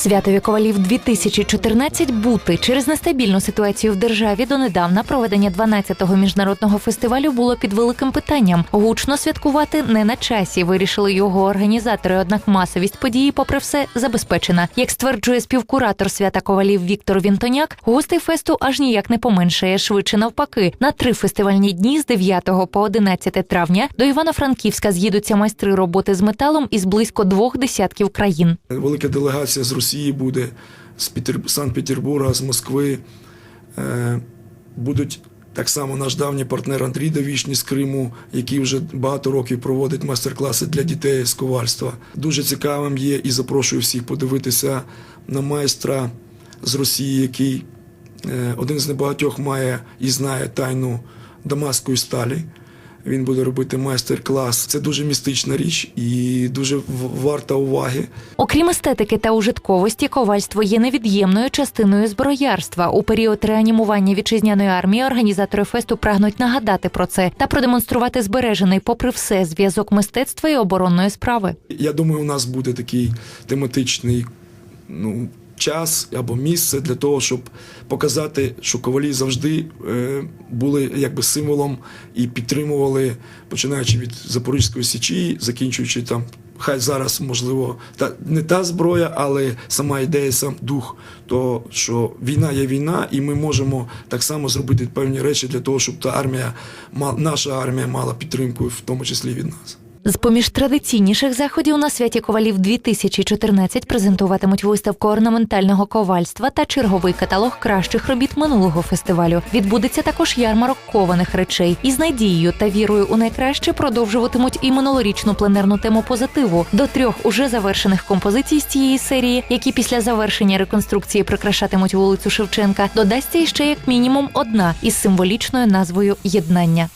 Святові ковалів 2014 бути через нестабільну ситуацію в державі донедавна проведення 12-го міжнародного фестивалю було під великим питанням. Гучно святкувати не на часі. Вирішили його організатори. Однак масовість події, попри все, забезпечена. Як стверджує співкуратор свята ковалів Віктор Вінтоняк, гостей фесту аж ніяк не поменшає. Швидше навпаки, на три фестивальні дні з 9 по 11 травня до Івано-Франківська з'їдуться майстри роботи з металом із близько двох десятків країн. Велика делегація з Росії буде, з. Санкт-Петербурга, з Москви. Е, будуть так само наш давній партнер Андрій Давішній з Криму, який вже багато років проводить майстер-класи для дітей з ковальства. Дуже цікавим є і запрошую всіх подивитися на майстра з Росії, який е, один з небагатьох має і знає тайну дамаської сталі. Він буде робити майстер-клас. Це дуже містична річ і дуже варта уваги. Окрім естетики та ужитковості, ковальство є невід'ємною частиною зброярства. У період реанімування вітчизняної армії організатори фесту прагнуть нагадати про це та продемонструвати збережений, попри все, зв'язок мистецтва і оборонної справи. Я думаю, у нас буде такий тематичний ну, час або місце для того, щоб показати, що ковалі завжди е, були якби символом і підтримували, починаючи від Запорізької січі, закінчуючи там. Хай зараз можливо та не та зброя, але сама ідея, сам дух, то що війна є війна, і ми можемо так само зробити певні речі для того, щоб та армія наша армія мала підтримку, в тому числі від нас. З поміж традиційніших заходів на святі ковалів 2014 презентуватимуть виставку орнаментального ковальства та черговий каталог кращих робіт минулого фестивалю. Відбудеться також ярмарок кованих речей. І з надією та вірою у найкраще продовжуватимуть і минулорічну пленерну тему позитиву до трьох уже завершених композицій з цієї серії, які після завершення реконструкції прикрашатимуть вулицю Шевченка. Додасться іще як мінімум одна із символічною назвою Єднання.